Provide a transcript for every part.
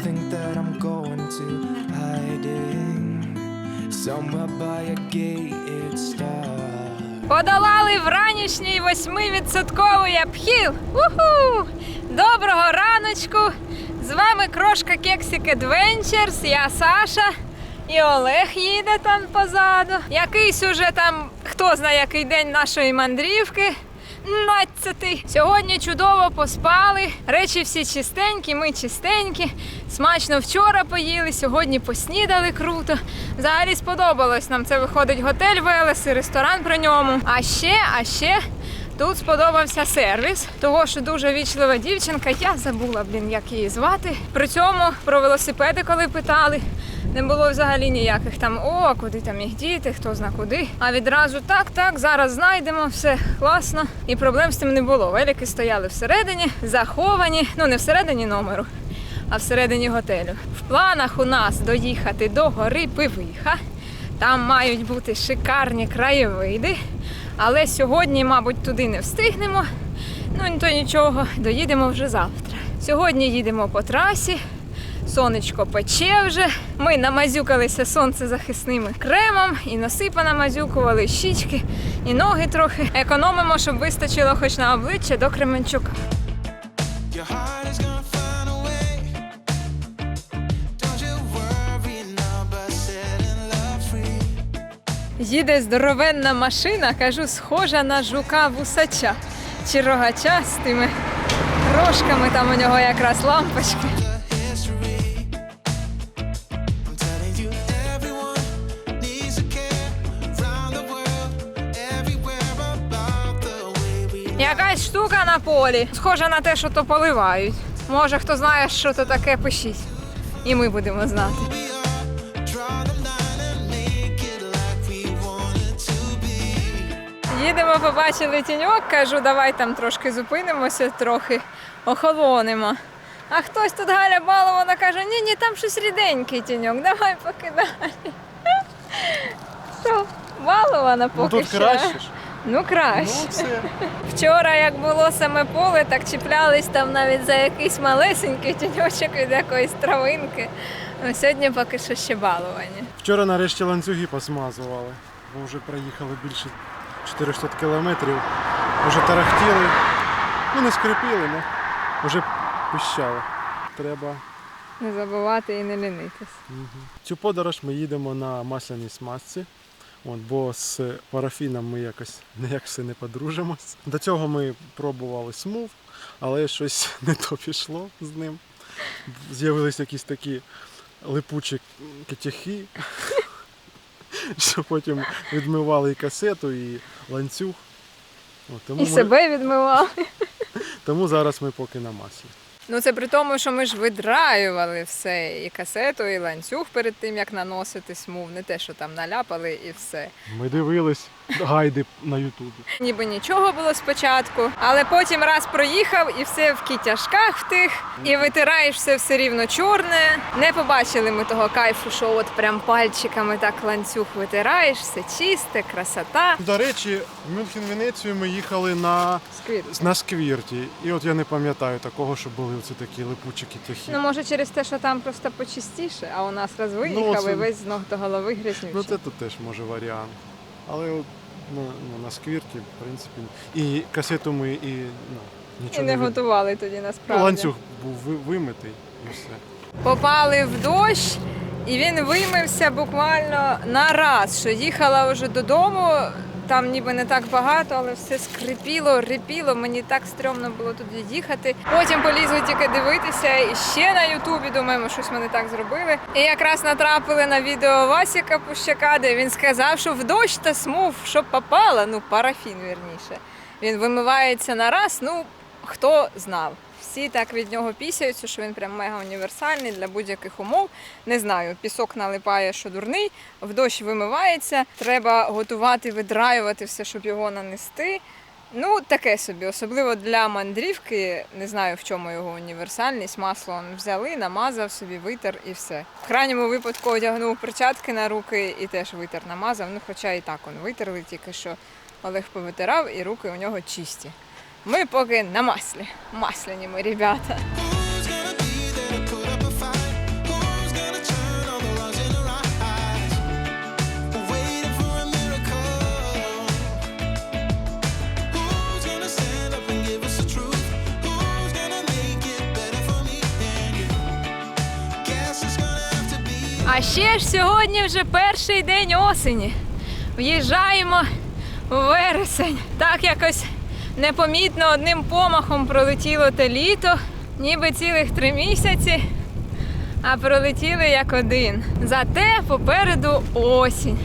think that I'm going to hiding somewhere by a gated star. Подолали вранішній восьмивідсотковий обхіл. Уху! Доброго раночку! З вами Крошка Кексик Adventures, я Саша. І Олег їде там позаду. Якийсь уже там, хто знає, який день нашої мандрівки. 12. Сьогодні чудово поспали. Речі всі чистенькі, ми чистенькі. Смачно вчора поїли, сьогодні поснідали круто. Взагалі сподобалось нам. Це виходить готель Велес і ресторан при ньому. А ще, а ще. Тут сподобався сервіс, того що дуже вічлива дівчинка. Я забула, блін, як її звати. При цьому про велосипеди, коли питали, не було взагалі ніяких там о, куди там їх діти, хто зна куди. А відразу так, так, зараз знайдемо, все класно. І проблем з тим не було. Велики стояли всередині, заховані, ну не всередині номеру, а всередині готелю. В планах у нас доїхати до гори Пивиха. Там мають бути шикарні краєвиди. Але сьогодні, мабуть, туди не встигнемо. Ну то нічого, доїдемо вже завтра. Сьогодні їдемо по трасі. Сонечко пече вже. Ми намазюкалися сонцезахисним кремом і носи понамазюкували, щічки і ноги трохи. Економимо, щоб вистачило хоч на обличчя до Кременчука. Їде здоровенна машина, кажу, схожа на жука вусача чи рогача з тими рожками, там у нього якраз лампочки. Якась штука на полі, схожа на те, що то поливають. Може, хто знає, що то таке, пишіть. І ми будемо знати. Їдемо, побачили тіньок, кажу, давай там трошки зупинимося, трохи охолонемо. А хтось тут Галя Балована каже, ні, ні, там щось ріденький тіньок, давай поки далі. Що, балована Ну поки тут що? краще ж. Ну краще. Ну. Вчора, як було саме поле, так чіплялись там навіть за якийсь малесенький тіньочок від якоїсь травинки. Ну, сьогодні поки що ще баловані. Вчора нарешті ланцюги посмазували, бо вже проїхали більше 400 кілометрів. Вже тарахтіли. Ну не скрипіли, але вже пищало. Треба. Не забувати і не лінитись. Цю подорож ми їдемо на масляній смазці. От, бо з парафіном ми якось ніяк все не подружимось. До цього ми пробували смув, але щось не то пішло з ним. З'явились якісь такі липучі китяхи, що потім відмивали і касету, і ланцюг. От, тому, І ми- себе відмивали. тому зараз ми поки на маслі. Ну це при тому, що ми ж видраювали все, і касету, і ланцюг перед тим, як наносити смув. Не те, що там наляпали і все. Ми дивились гайди на Ютубі. Ніби нічого було спочатку, але потім раз проїхав і все в кітяшках в тих, і витираєш все все рівно чорне. Не побачили ми того кайфу, що от прям пальчиками так ланцюг витираєш, все чисте, красота. До речі, в Мюнхен Венецію ми їхали на, Сквіт. на сквірті. І от я не пам'ятаю такого, що були оці такі липучі китяхи. Ну може через те, що там просто почистіше, а у нас раз виїхав це- і весь з ног до голови грязнючий. Ну це тут теж може варіант. Але от, ну, ну, на сквірті, в принципі, і касету ми і ну, І нічого не готували тоді Ну, насправді. ланцюг був ви- вимитий і все. Попали в дощ, і він вимився буквально на раз, що їхала вже додому. Там ніби не так багато, але все скрипіло, рипіло. Мені так стрьомно було туди їхати. Потім полізли тільки дивитися і ще на Ютубі. Думаємо, щось ми не так зробили. І якраз натрапили на відео Васіка Пущака, де він сказав, що в дощ та смув, щоб попало, ну парафін вірніше. Він вимивається на раз. Ну хто знав. Всі так від нього пісяються, що він прям мега універсальний для будь-яких умов. Не знаю, пісок налипає, що дурний, в дощ вимивається. Треба готувати, видраювати все, щоб його нанести. Ну, таке собі, особливо для мандрівки. Не знаю, в чому його універсальність. Масло взяли, намазав собі, витер і все. В крайньому випадку одягнув перчатки на руки і теж витер намазав. Ну, хоча і так он витерли, тільки що Олег повитирав, і руки у нього чисті. Ми поки на маслі. Масляні ми, ребята. А ще ж сьогодні вже перший день осені. В'їжджаємо в вересень. Так якось непомітно одним помахом пролетіло те літо, ніби цілих три місяці, а пролетіли як один. Зате попереду осінь.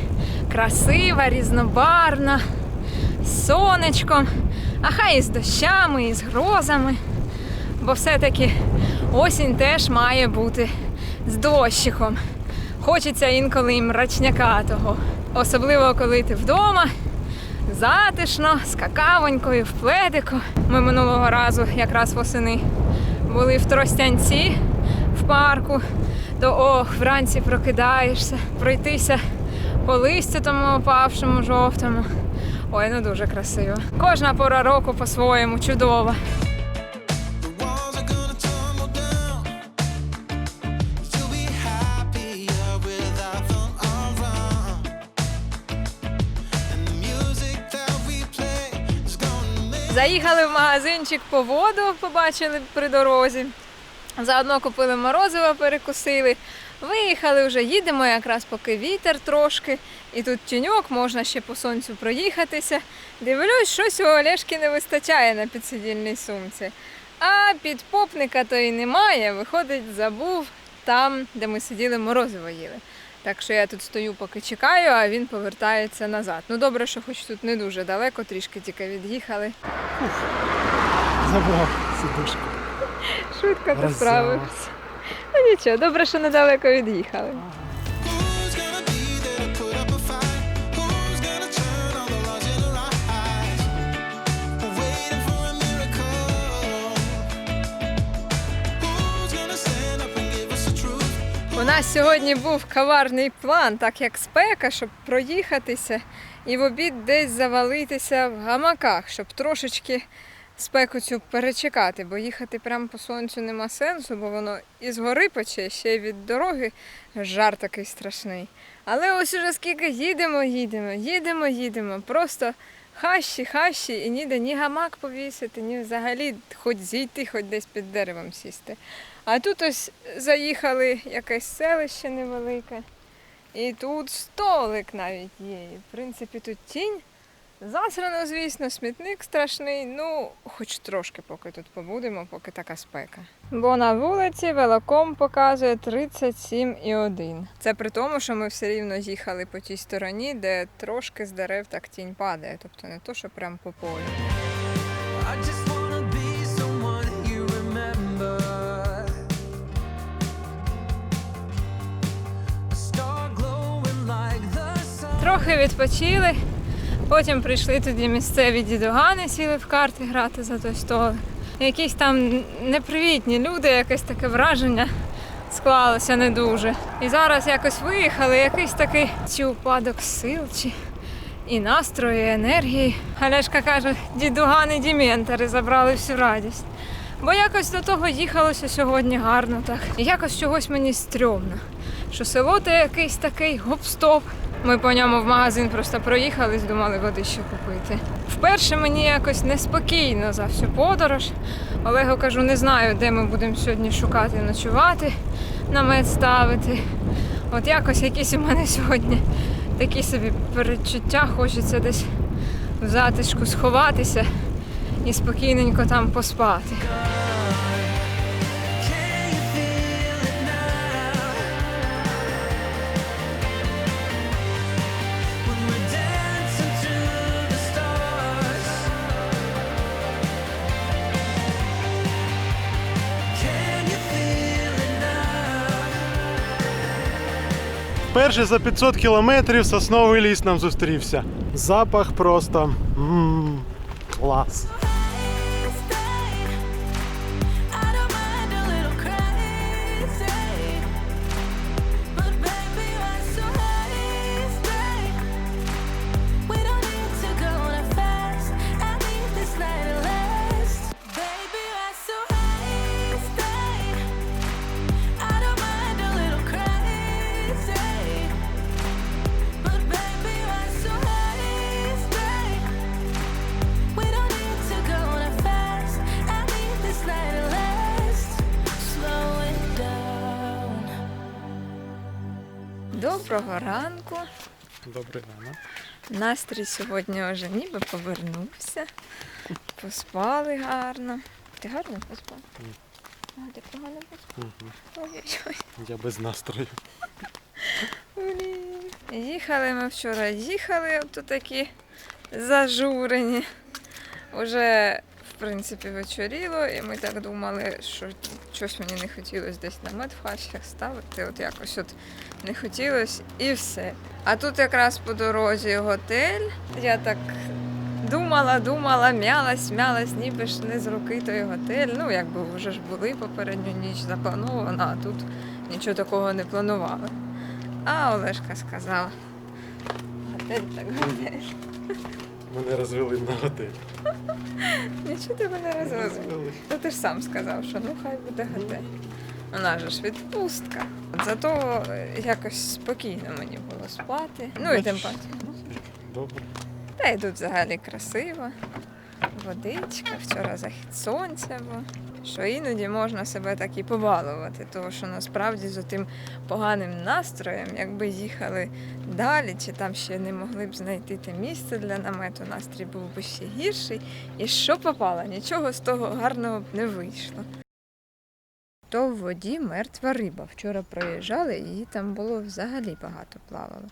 Красива, різнобарвна, з сонечком, а хай і з дощами, і з грозами. Бо все-таки осінь теж має бути з дощиком. Хочеться інколи і мрачняка того. Особливо коли ти вдома, затишно, з какавонькою, в пледику. Ми минулого разу, якраз восени, були в Тростянці в парку, то ох, вранці прокидаєшся, пройтися по листю тому опавшому жовтому. Ой, ну дуже красиво. Кожна пора року по-своєму чудова. Заїхали в магазинчик по воду, побачили при дорозі. Заодно купили морозиво, перекусили. Виїхали вже, їдемо якраз поки вітер трошки, і тут тіньок, можна ще по сонцю проїхатися. Дивлюсь, щось у Олешки не вистачає на підсидільній сумці. А підпопника то і немає. Виходить, забув там, де ми сиділи, морозиво їли. Так що я тут стою, поки чекаю, а він повертається назад. Ну добре, що хоч тут не дуже далеко, трішки тільки від'їхали. Забрав сидушку. Швидко ти справився. Ну нічого, добре, що недалеко від'їхали. Нас сьогодні був коварний план, так як спека, щоб проїхатися і в обід десь завалитися в гамаках, щоб трошечки спеку цю перечекати, бо їхати прямо по сонцю нема сенсу, бо воно і згори пече, ще й від дороги жар такий страшний. Але ось уже скільки їдемо, їдемо, їдемо, їдемо. Просто хащі, хащі, і ніде ні гамак повісити, ні взагалі хоч зійти, хоч десь під деревом сісти. А тут ось заїхали якесь селище невелике. І тут столик навіть є. І, в принципі, тут тінь. Засрано, звісно, смітник страшний. Ну, хоч трошки, поки тут побудемо, поки така спека. Бо на вулиці велоком показує 37,1. Це при тому, що ми все рівно їхали по тій стороні, де трошки з дерев так тінь падає. Тобто не то, що прямо по полю. Трохи відпочили. Потім прийшли тоді місцеві дідугани, сіли в карти грати за той столик. Якісь там непривітні люди, якесь таке враження склалося не дуже. І зараз якось виїхали, якийсь такий чи упадок сил, чи і настрою, і енергії. Олешка каже, дідугани діментори забрали всю радість. Бо якось до того їхалося сьогодні гарно так. І якось чогось мені стрьомно. Що село то якийсь такий гоп-стоп. Ми по ньому в магазин просто проїхались, думали води ще купити. Вперше мені якось неспокійно за всю подорож. Олегу кажу, не знаю, де ми будемо сьогодні шукати ночувати, намет ставити. От якось якісь у мене сьогодні такі собі передчуття, хочеться десь в затишку сховатися і спокійненько там поспати. Перший за 500 кілометрів сосновий ліс нам зустрівся. Запах просто м, клас. Доброго ранку. Добрий ранок. Настрій сьогодні вже ніби повернувся. Поспали гарно. Ти гарно поспав? Ні. А, ти погано поспав? Угу. Ой-ой-ой. Я без настрою. Блін. Їхали ми вчора, їхали, от такі зажурені. Уже, принципі, вечоріло, і ми так думали, що щось мені не хотілося десь на медфашах ставити. От якось от не хотілося і все. А тут якраз по дорозі готель. Я так думала, думала, мялась, мялась, ніби ж не з руки той готель. Ну, якби вже ж були попередню ніч заплановано, а тут нічого такого не планували. А Олешка сказала. Готель так готель. Мене розвели на готель. Нічого ти мене розвезли. Розвели. Та ти ж сам сказав, що ну хай буде готель. У нас же ж відпустка. Зато е, якось спокійно мені було спати. Ну і тим паче. Добре. Та й тут взагалі красиво. Водичка, вчора захід сонця був. Що іноді можна себе так і побалувати, тому що насправді з тим поганим настроєм, якби їхали далі, чи там ще не могли б знайти те місце для намету, настрій був би ще гірший. І що попало, нічого з того гарного б не вийшло. То в воді мертва риба. Вчора проїжджали, її там було взагалі багато плавало.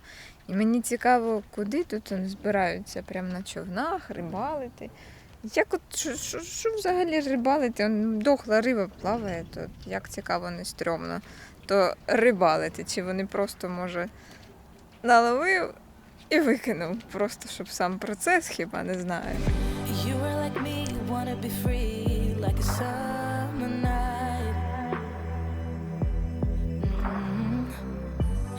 І мені цікаво, куди тут збираються, прямо на човнах, рибалити. Як от що, що, що взагалі рибалити? Дохла риба плаває, то як цікаво, не стрьомно. То рибалити, чи вони просто, може, наловив і викинув, просто щоб сам процес хіба не знаю.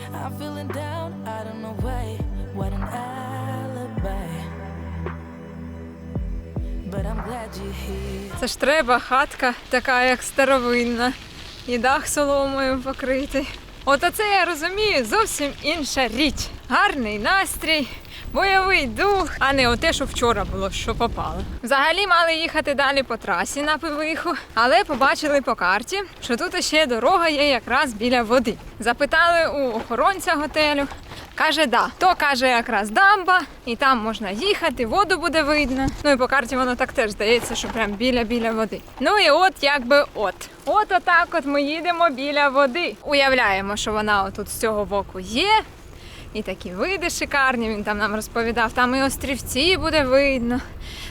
Mhm. I'm feeling down, I don't know why. What an alibi. Це ж треба хатка, така як старовинна, і дах соломою покритий. От оце я розумію зовсім інша річ. Гарний настрій, бойовий дух, а не оте, що вчора було, що попало. Взагалі мали їхати далі по трасі на пивиху, але побачили по карті, що тут ще дорога є якраз біля води. Запитали у охоронця готелю. Каже, да. То каже якраз дамба, і там можна їхати, воду буде видно. Ну і по карті воно так теж здається, що прям біля-біля води. Ну і от якби от. От отак от ми їдемо біля води. Уявляємо, що вона отут з цього боку є. І такі види шикарні, він там нам розповідав, там і острівці буде видно.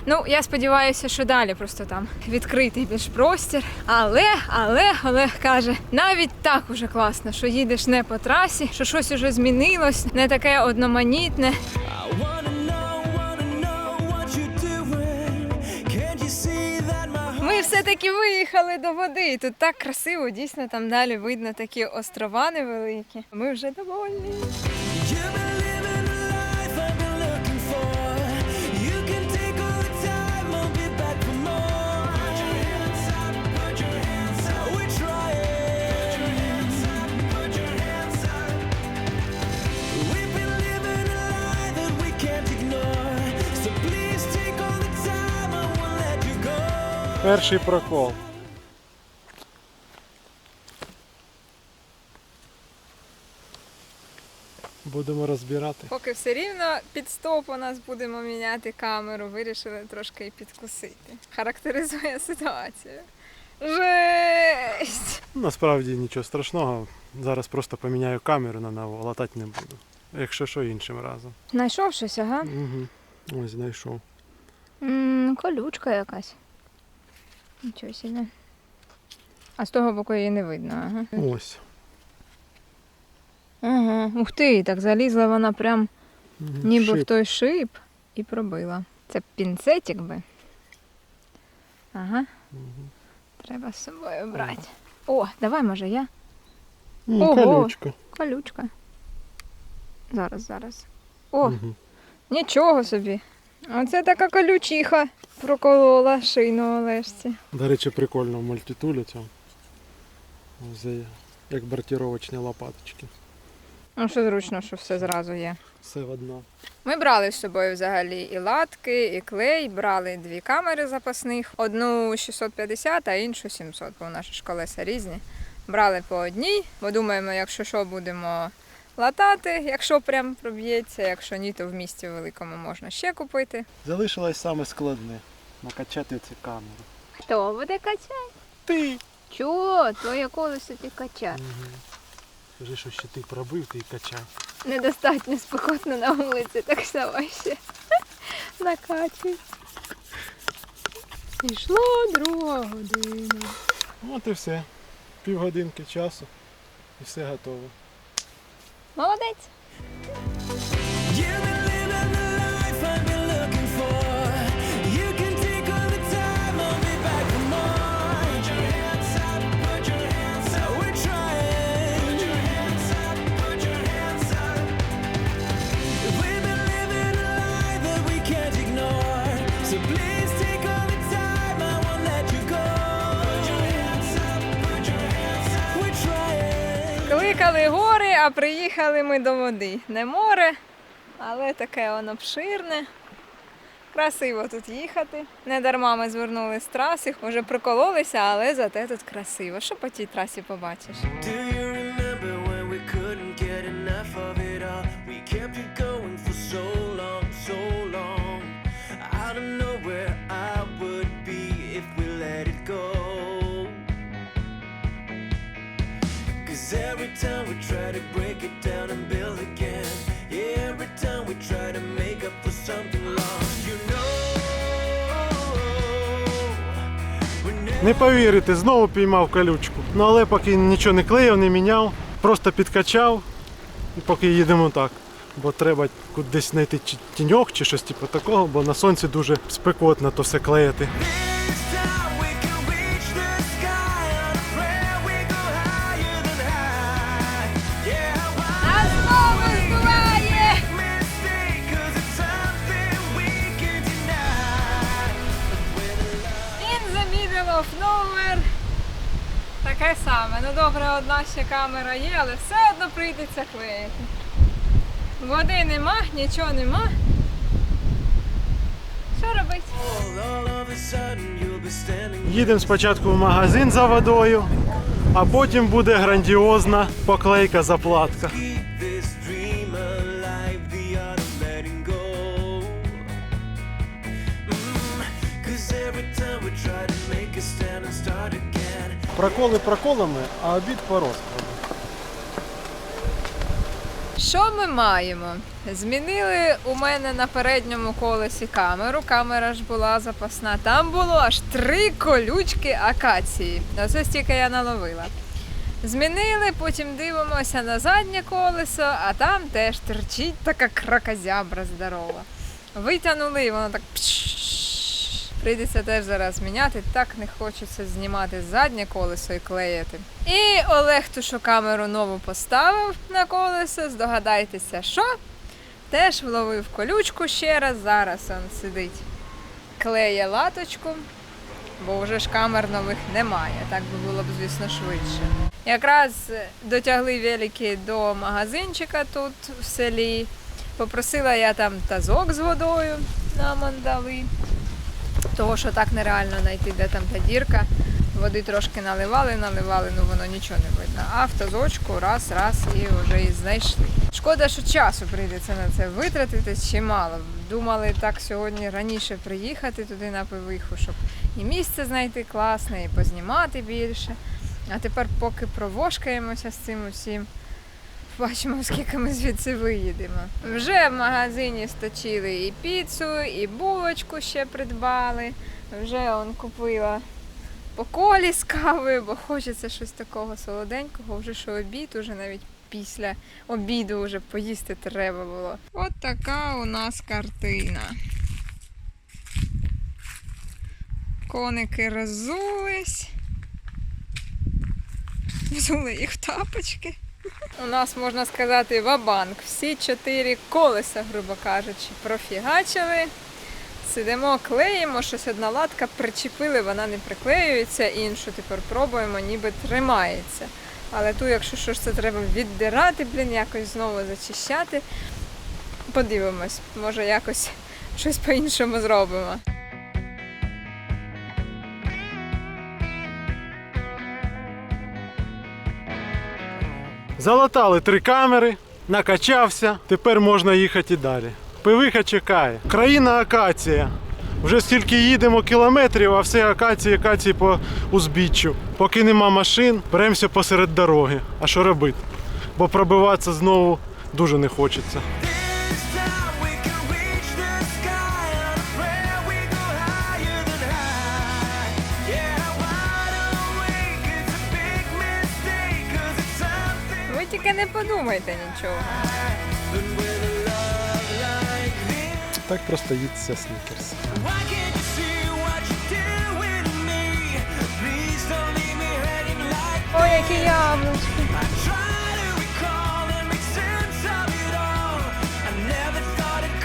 Ну, я сподіваюся, що далі просто там відкритий більш простір. Але, але Олег каже, навіть так уже класно, що їдеш не по трасі, що щось уже змінилось, не таке одноманітне. Ми все-таки виїхали до води. Тут так красиво, дійсно там далі видно такі острова невеликі. Ми вже довольні. Перший прокол. Будемо розбирати. Поки все рівно під стоп у нас будемо міняти камеру, вирішили трошки і підкусити. Характеризує ситуацію. Жесть! Насправді нічого страшного. Зараз просто поміняю камеру на нову, латати не буду. Якщо що, іншим разом. Знайшов щось, ага. Угу. Ось знайшов. м колючка якась. Нічого собі. А з того боку її не видно, ага. Ось. Ага. Ух ти, так залізла вона прям ніби в той шип і пробила. Це пінцетик би. Ага. Мгм. Треба з собою брати. О, давай, може, я. М, Ого. Колючка. Колючка. Зараз, зараз. О, Мгм. нічого собі. Оце така колючиха проколола шийну Олешці. До речі, прикольно в мультитулі цьому. Як бортировочні лопаточки. Ну, що зручно, що все зразу є. Все в одно. Ми брали з собою взагалі і латки, і клей, брали дві камери запасних, одну 650, а іншу 700, бо наші ж колеса різні. Брали по одній, бо думаємо, якщо що, будемо латати, якщо прям проб'ється, якщо ні, то в місті великому можна ще купити. Залишилось саме складне накачати цю камеру. Хто буде качати? Ти! Чого? Твоє колесо ти качати. Скажи, що ще ти пробив, ти качав. Недостатньо спекотно на вулиці, так давай ще накачуй. Пішла друга година. От і все. Півгодинки часу і все готово. Молодець. Приїхали ми до води. Не море, але таке воно обширне. Красиво тут їхати. Не дарма ми звернули з траси, може прикололися, але зате тут красиво. Що по тій трасі побачиш? Не повірите, знову піймав колючку. Ну але поки нічого не клеїв, не міняв, просто підкачав і поки їдемо так. Бо треба кудись знайти тіньок чи щось типу такого, бо на сонці дуже спекотно то все клеїти. Таке саме. Ну добре, одна ще камера є, але все одно прийдеться клеїти. Води нема, нічого нема. Що робити? Standing Їдемо спочатку в магазин за водою, а потім буде грандіозна поклейка заплатка. keep this dream alive. The art of letting go. 'cause every time we try to make a stand and start again. Проколи проколами, а обід по розкладу. Що ми маємо? Змінили у мене на передньому колесі камеру. Камера ж була запасна. Там було аж три колючки акації. Оце стільки я наловила. Змінили, потім дивимося на заднє колесо, а там теж терчить така кракозябра здорова. Витягнули і воно так. пш. Прийдеться теж зараз міняти. Так не хочеться знімати заднє колесо і клеїти. І Олег що камеру нову поставив на колесо, здогадайтеся, що? Теж вловив колючку ще раз. Зараз он сидить. Клеє латочку, бо вже ж камер нових немає. Так би було б, звісно, швидше. Якраз дотягли велики до магазинчика тут в селі. Попросила я там тазок з водою нам дали. Того, що так нереально знайти, де там та дірка. Води трошки наливали, наливали, ну воно нічого не видно. А в тазочку раз, раз і вже і знайшли. Шкода, що часу прийдеться на це витратити чимало. Думали так сьогодні раніше приїхати туди на пивиху, щоб і місце знайти класне, і познімати більше. А тепер, поки провошкаємося з цим усім, бачимо, скільки ми звідси виїдемо. Вже в магазині сточили і піцу, і булочку ще придбали. Вже он купила по колі з кавою, бо хочеться щось такого солоденького, вже що обід, уже навіть після обіду вже поїсти треба було. От така у нас картина. Коники роззулись. Взули їх в тапочки. У нас можна сказати вабанк. Всі чотири колеса, грубо кажучи, профігачили. Сидимо, клеїмо, щось одна латка причепили, вона не приклеюється, іншу тепер пробуємо, ніби тримається. Але ту, якщо що ж це треба віддирати, блін, якось знову зачищати. Подивимось, може якось щось по-іншому зробимо. Залатали три камери, накачався, тепер можна їхати і далі. Пивиха чекає. Країна акація. Вже стільки їдемо кілометрів, а все акації, акації по узбіччю. Поки нема машин, беремося посеред дороги. А що робити? Бо пробиватися знову дуже не хочеться.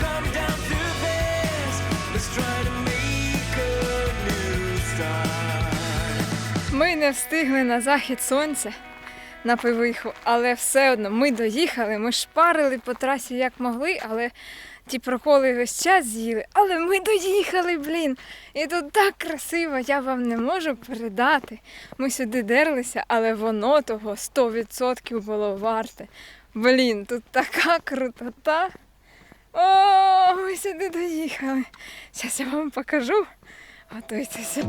Come down to this. Let's try to make a new start. Ми не встигли на захід сонця на пивиху, але все одно ми доїхали, ми шпарили по трасі як могли, але ті проколи весь час з'їли. Але ми доїхали, блін. І тут так красиво, я вам не можу передати. Ми сюди дерлися, але воно того 100% було варте. Блін, тут така крутота. О, ми сюди доїхали. Зараз я вам покажу. Готуйтеся.